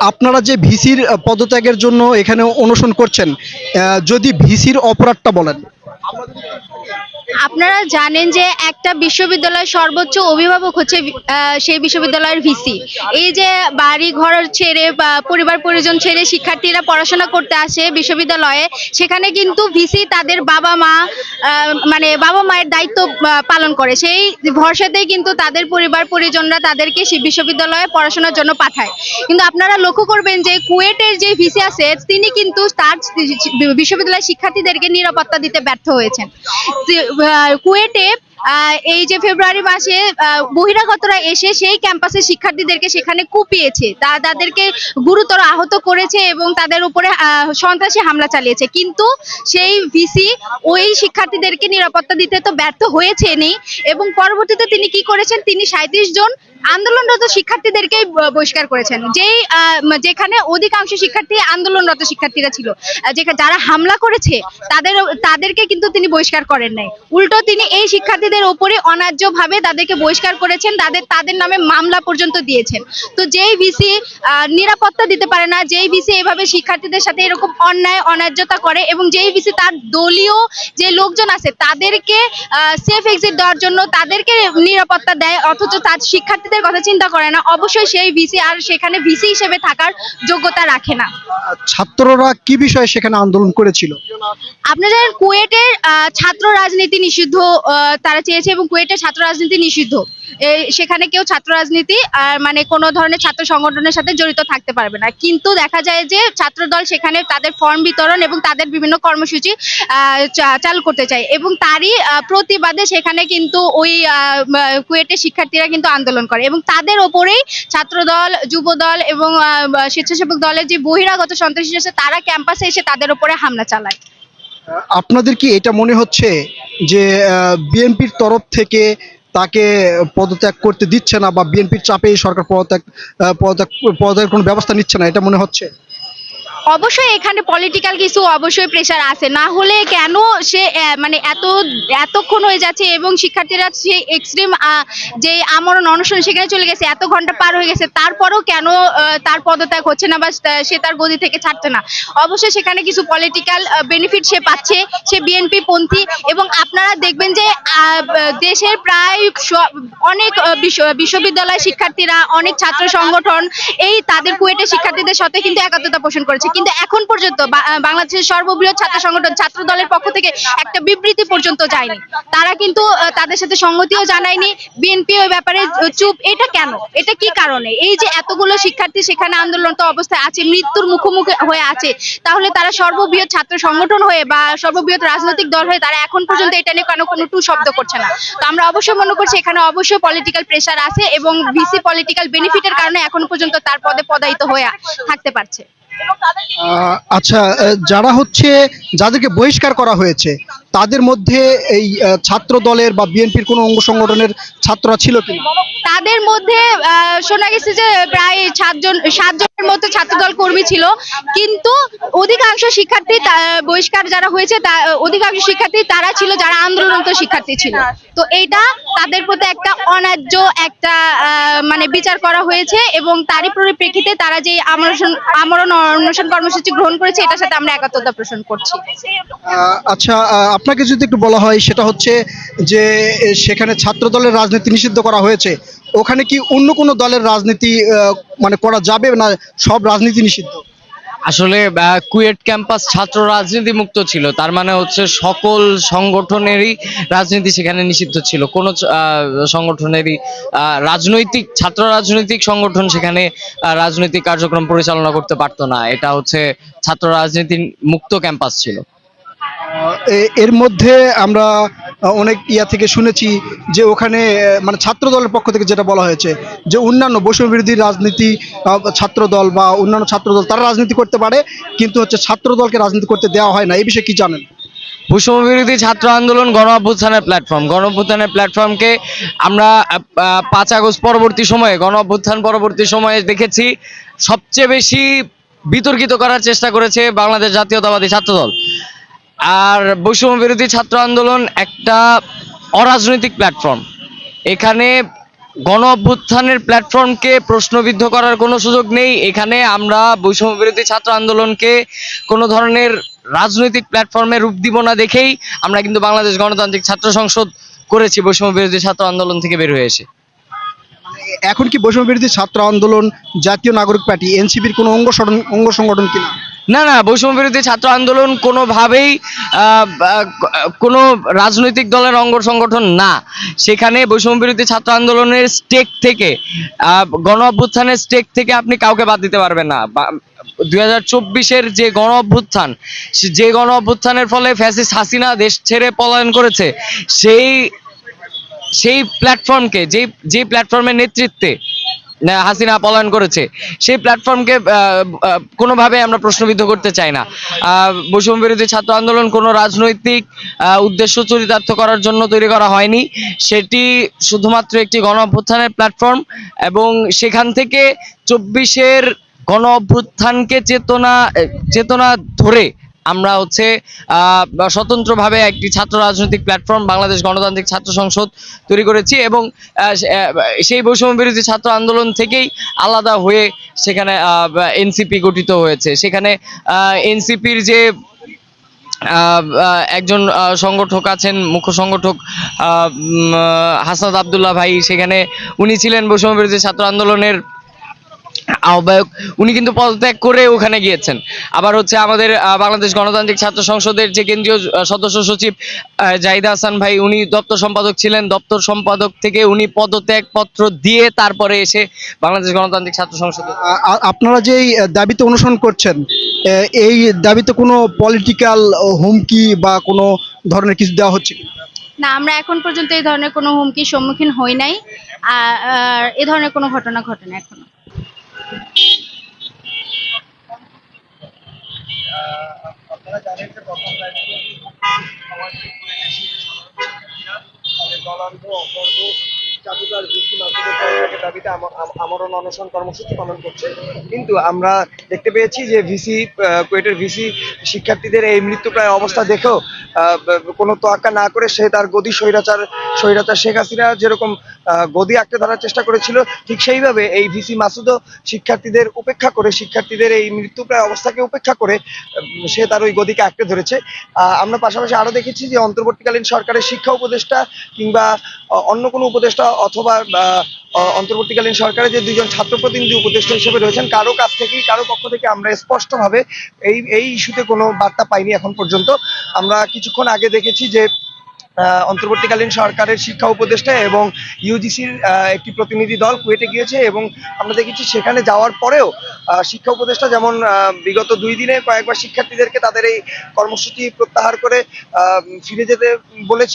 আপনারা যে ভিসির পদত্যাগের জন্য এখানে অনুসরণ করছেন যদি ভিসির অপরাধটা বলেন। আপনারা জানেন যে একটা বিশ্ববিদ্যালয়ের সর্বোচ্চ অভিভাবক হচ্ছে সেই বিশ্ববিদ্যালয়ের ভিসি। এই যে বাড়ি ঘর ছেড়ে বা পরিবার পরিজন ছেড়ে শিক্ষার্থীরা পড়াশোনা করতে আসে বিশ্ববিদ্যালয়ে, সেখানে কিন্তু ভিসি তাদের বাবা মা মানে বাবা মায়ের দায়িত্ব পালন করে। সেই ভরসাতেই কিন্তু তাদের পরিবার পরিজনরা তাদেরকে সেই বিশ্ববিদ্যালয়ে পড়াশোনার জন্য পাঠায়। কিন্তু আপনারা লক্ষ্য করবেন যে কুয়েটের যে ভিসি আছে, তিনি কিন্তু তার বিশ্ববিদ্যালয়ের শিক্ষার্থীদেরকে নিরাপত্তা দিতে ব্যর্থ হয়েছেন। কুয়েটে এই যে ফেব্রুয়ারি মাসে বহিরাগতরা এসে সেই ক্যাম্পাসের শিক্ষার্থীদেরকে সেখানে কুপিয়েছে। তা তাদেরকে গুরুতর আহত করেছে এবং তাদের উপরে সন্ত্রাসী হামলা চালিয়েছে। কিন্তু সেই ভিসি ওই শিক্ষার্থীদেরকে নিরাপত্তা দিতে তো ব্যর্থ হয়েছেনই এবং পরবর্তীতে তিনি কি করেছেন? তিনি সাঁত্রিশ জন আন্দোলনরত শিক্ষার্থীদেরকে বহিষ্কার করেছেন। যেই যেখানে অধিকাংশ শিক্ষার্থী আন্দোলনরত শিক্ষার্থীরা ছিল যারা হামলা করেছে, তাদের, তাদেরকে কিন্তু তিনি বহিষ্কার করেন নাই। উল্টো তিনি এই শিক্ষার্থীদের উপরে অন্যায্যভাবে তাদেরকে বহিষ্কার করেছেন, তাদের তাদের নামে মামলা পর্যন্ত দিয়েছেন। তো যেই ভিসি নিরাপত্তা দিতে পারে না, যেই ভিসি এভাবে শিক্ষার্থীদের সাথে এরকম অন্যায়, অন্যায্যতা করে এবং যেই ভিসি তার দলীয় যে লোকজন আছে, তাদেরকে সেফ এক্সিট দেওয়ার জন্য তাদেরকে নিরাপত্তা দেয়, অথচ তার শিক্ষার্থীদের কথা চিন্তা করে না। অবশ্যই সেই ভিসি আর সেখানে ভিসি হিসেবে থাকার যোগ্যতা রাখে না। ছাত্ররা কি বিষয়ে সেখানে আন্দোলন করেছিল? আপনাদের কুয়েটের ছাত্র রাজনীতি নিষিদ্ধ তারা চেয়েছে এবং কুয়েটের ছাত্র রাজনীতি নিষিদ্ধ। সেখানে কেউ ছাত্র রাজনীতি আর মানে কোনো ধরনের ছাত্র সংগঠনের সাথে জড়িত থাকতে পারবে না। কিন্তু দেখা যায় যে ছাত্রদল সেখানে তাদের ফর্ম বিতরণ এবং তাদের বিভিন্ন কর্মসূচি চালু করতে চায় এবং তারই প্রতিবাদে সেখানে কিন্তু ওই কুয়েটের শিক্ষার্থীরা কিন্তু আন্দোলন করে। এবং তাদের ওপরেই ছাত্রদল, যুবদল এবং স্বেচ্ছাসেবক দলের যে বহিরাগত সন্ত্রাসী আছে, তারা ক্যাম্পাসে এসে তাদের ওপরে হামলা চালায়। আপনাদের কি এটা মনে হচ্ছে যে বিএনপির তরফ থেকে তাকে পদত্যাগ করতে দিচ্ছে না বা বিএনপির চাপে সরকার পদত্যাগ পদত্যাগ, পদত্যাগের কোনো ব্যবস্থা নিচ্ছে না, এটা মনে হচ্ছে? অবশ্যই এখানে পলিটিক্যাল কিছু অবশ্যই প্রেশার আছে। না হলে কেন সে মানে এত, এতক্ষণ হয়ে যাচ্ছে এবং শিক্ষার্থীরা সে এক্সট্রিম যে আমরণ অনশন সেখানে চলে গেছে, এত ঘণ্টা পার হয়ে গেছে, তারপরেও কেন তার পদত্যাগ হচ্ছে না বা সে তার গদি থেকে ছাড়ছে না? অবশ্যই সেখানে কিছু পলিটিক্যাল বেনিফিট সে পাচ্ছে, সে বিএনপি পন্থী এবং আপনারা দেখবেন যে দেশের প্রায় অনেক বিশ্ববিদ্যালয় শিক্ষার্থীরা, অনেক ছাত্র সংগঠন, এই তাদের কুয়েটের শিক্ষার্থীদের সাথে কিন্তু একাত্মতা পোষণ করেছে। কিন্তু এখন পর্যন্ত বাংলাদেশের সর্ববৃহৎ ছাত্র সংগঠন ছাত্র দলের পক্ষ থেকে একটা বিবৃতি পর্যন্ত যায়নি। তারা কিন্তু তাদের সাথে সংগতিও জানায়নি। বিএনপি ওই ব্যাপারে চুপ। এটা কেন? এটা কি কারণে? এই যে এতগুলো শিক্ষার্থী সেখানে আন্দোলনরত অবস্থায় আছে, মৃত্যুর মুখোমুখি হয়ে আছে, তাহলে তারা সর্ববৃহৎ ছাত্র সংগঠন হয়ে বা সর্ববৃহৎ রাজনৈতিক দল হয়ে তারা এখন পর্যন্ত এটা নিয়ে কোনো কোনো টু শব্দ করছে না। তো আমরা অবশ্যই মনে করছি এখানে অবশ্যই পলিটিক্যাল প্রেশার আছে এবং বিসি পলিটিক্যাল বেনিফিটের কারণে এখন পর্যন্ত তার পদে পদায়িত হয়ে থাকতে পারছে। আচ্ছা যারা হচ্ছে যাদেরকে বহিষ্কার করা হয়েছে তাদের মধ্যে এই ছাত্র দলের বা বিএনপির কোনো অঙ্গ সংগঠনের ছাত্ররা ছিল কি তাদের মধ্যে আহ, শোনা গেছে যে প্রায় সাতজন সাতজনের মতো ছাত্রদল কর্মী ছিল। কিন্তু অধিকাংশ শিক্ষার্থী তা- বহিষ্কার যারা হয়েছে তা অধিকাংশ শিক্ষার্থী তারা ছিল যারা আন্দোলনরত শিক্ষার্থী ছিল। তো এইটা তাদের প্রতি একটা অন্যায্য একটা মানে বিচার করা হয়েছে এবং তারই পরিপ্রেক্ষিতে তারা যে আমরণ আমরণ অনশন কর্মসূচি গ্রহণ করেছে, এটার সাথে আমরা একাত্মতা পোষণ করছি। আচ্ছা আপনাকে যদি একটু বলা হয়, সেটা হচ্ছে যে সেখানে ছাত্র দলের রাজনীতি নিষিদ্ধ করা হয়েছে। ওখানে কি অন্য কোনো দলের রাজনীতি মানে করা যাবে না, সব রাজনীতি নিষিদ্ধ? আসলে কুয়েট ক্যাম্পাস ছাত্র রাজনীতি মুক্ত ছিল। তার মানে হচ্ছে সকল সংগঠনেরই রাজনীতি সেখানে নিষিদ্ধ ছিল। কোনো সংগঠনেরই রাজনৈতিক, ছাত্র রাজনৈতিক সংগঠন সেখানে রাজনৈতিক কার্যক্রম পরিচালনা করতে পারতো না। এটা হচ্ছে ছাত্র রাজনীতি মুক্ত ক্যাম্পাস ছিল। এর মধ্যে আমরা অনেক ইয়া থেকে শুনেছি যে ওখানে মানে ছাত্র দলের পক্ষ থেকে যেটা বলা হয়েছে, যে অন্যান্য বৈষম্য বিরোধী রাজনীতি ছাত্র দল বা অন্যান্য ছাত্র দল তারা রাজনীতি করতে পারে, কিন্তু হচ্ছে ছাত্র দলকে রাজনীতি করতে দেওয়া হয় না। এই বিষয়ে কি জানেন? বিরোধী ছাত্র আন্দোলন গণ অভ্যুত্থানের প্ল্যাটফর্ম গণ অভ্যুত্থানের প্ল্যাটফর্মকে আমরা পাঁচ আগস্ট পরবর্তী সময়ে, গণ অভ্যুত্থান পরবর্তী সময়ে দেখেছি, সবচেয়ে বেশি বিতর্কিত করার চেষ্টা করেছে বাংলাদেশ জাতীয়তাবাদী ছাত্রদল। আর বৈষম্য বিরোধী ছাত্র আন্দোলন একটা অরাজনৈতিক প্ল্যাটফর্ম এখানে গণ অভ্যুত্থানের প্ল্যাটফর্মকে প্রশ্নবিদ্ধ করার কোনো সুযোগ নেই। এখানে আমরা বৈষম্য বিরোধী ছাত্র আন্দোলনকে কোনো ধরনের রাজনৈতিক প্ল্যাটফর্মে রূপ দিব না দেখেই আমরা কিন্তু বাংলাদেশ গণতান্ত্রিক ছাত্র সংসদ করেছি, বৈষম্য বিরোধী ছাত্র আন্দোলন থেকে বের হয়ে এসে। এখন কি বৈষম্য বিরোধী ছাত্র আন্দোলন জাতীয় নাগরিক পার্টি, এনসিপির কোনো অঙ্গ অঙ্গ সংগঠন কিনা? না না, বৈষম্য বিরোধী ছাত্র আন্দোলন কোনোভাবেই কোনো রাজনৈতিক দলের অঙ্গ সংগঠন না। সেখানে বৈষম্য বিরোধী ছাত্র আন্দোলনের স্টেক থেকে গণ অভ্যুত্থানের স্টেক থেকে আপনি কাউকে বাদ দিতে পারবেন না। দুই হাজার চব্বিশের যে গণ অভ্যুত্থান, যে গণ অভ্যুত্থানের ফলে ফ্যাসিস হাসিনা দেশ ছেড়ে পলায়ন করেছে, সেই সেই প্ল্যাটফর্মকে যে যে প্ল্যাটফর্মের নেতৃত্বে হাসিনা পলায়ন করেছে। সেই প্ল্যাটফর্মকে কোনোভাবে আমরা প্রশ্নবিদ্ধ করতে চাই না। বৈষম্য বিরোধী ছাত্র আন্দোলন কোনো রাজনৈতিক উদ্দেশ্য চরিতার্থ করার জন্য তৈরি করা হয়নি। সেটি শুধুমাত্র একটি গণ অভ্যুত্থানের প্ল্যাটফর্ম এবং সেখান থেকে চব্বিশের গণ অভ্যুত্থানকে চেতনা চেতনা ধরে আমরা হচ্ছে স্বতন্ত্রভাবে একটি ছাত্র রাজনৈতিক প্ল্যাটফর্ম বাংলাদেশ গণতান্ত্রিক ছাত্র সংসদ তৈরি করেছি এবং সেই বৈষম্য বিরোধী ছাত্র আন্দোলন থেকেই আলাদা হয়ে সেখানে এনসিপি গঠিত হয়েছে। সেখানে এনসিপির যে একজন সংগঠক আছেন মুখ্য সংগঠক উম, আবদুল্লাহ ভাই সেখানে উনি ছিলেন বৈষম্য বিরোধী ছাত্র আন্দোলনের আহ্বায়ক উনি কিন্তু পদত্যাগ করে ওখানে গিয়েছেন। আবার হচ্ছে আমাদের বাংলাদেশ গণতান্ত্রিক ছাত্র সংসদের যে কেন্দ্রীয় সদস্য সচিব জাহিদা হাসান ভাই উনি দপ্তর সম্পাদক ছিলেন। দপ্তর সম্পাদক থেকে উনি পদত্যাগ পত্র দিয়ে তারপরে এসে বাংলাদেশ গণতান্ত্রিক ছাত্র সংসদে আপনারা যেই আহ, দাবিতে অনুসরণ করছেন আহ, এই দাবিতে কোনো পলিটিক্যাল হুমকি বা কোনো ধরনের কিছু দেওয়া হচ্ছে কি? না আমরা এখন পর্যন্ত এই ধরনের কোনো হুমকির সম্মুখীন হই নাই। আর এ ধরনের কোনো ঘটনা ঘটে না এখনও। আপনারা আমরণ অনশন কর্মসূচি পালন করছে। কিন্তু আমরা দেখতে পেয়েছি যে ভিসি কুয়েটের ভিসি শিক্ষার্থীদের এই মৃত্যুপ্রায় অবস্থা দেখেও কোনো তোয়াক্কা না করে সে তার গদি স্বৈরাচার স্বৈরাচার শেখ হাসিনা যেরকম গদি আঁকড়ে ধরার চেষ্টা করেছিল, ঠিক সেইভাবে এই ভিসি মাসুদও শিক্ষার্থীদের উপেক্ষা করে, শিক্ষার্থীদের এই মৃত্যুপ্রায় অবস্থাকে উপেক্ষা করে সে তার ওই গদিকে আঁকড়ে ধরেছে। আমরা পাশাপাশি আরও দেখেছি যে অন্তর্বর্তীকালীন সরকারের শিক্ষা উপদেষ্টা কিংবা অন্য কোনো উপদেষ্টা অথবা অন্তর্বর্তীকালীন সরকারে যে দুজন ছাত্র প্রতিনিধি উপদেষ্টা হিসেবে রয়েছেন, কারও কাছ থেকেই, কারও পক্ষ থেকে আমরা স্পষ্টভাবে এই এই ইস্যুতে কোনো বার্তা পাইনি এখন পর্যন্ত। আমরা কিছুক্ষণ আগে দেখেছি যে অন্তর্বর্তীকালীন সরকারের শিক্ষা উপদেষ্টা এবং ইউজিসির একটি প্রতিনিধি দল কুয়েটে গিয়েছে এবং আমরা দেখেছি সেখানে যাওয়ার পরেও শিক্ষা উপদেষ্টা যেমন বিগত দুই দিনে কয়েকবার শিক্ষার্থীদেরকে তাদের এই কর্মসূচি প্রত্যাহার করে ফিরে যেতে বলেছে।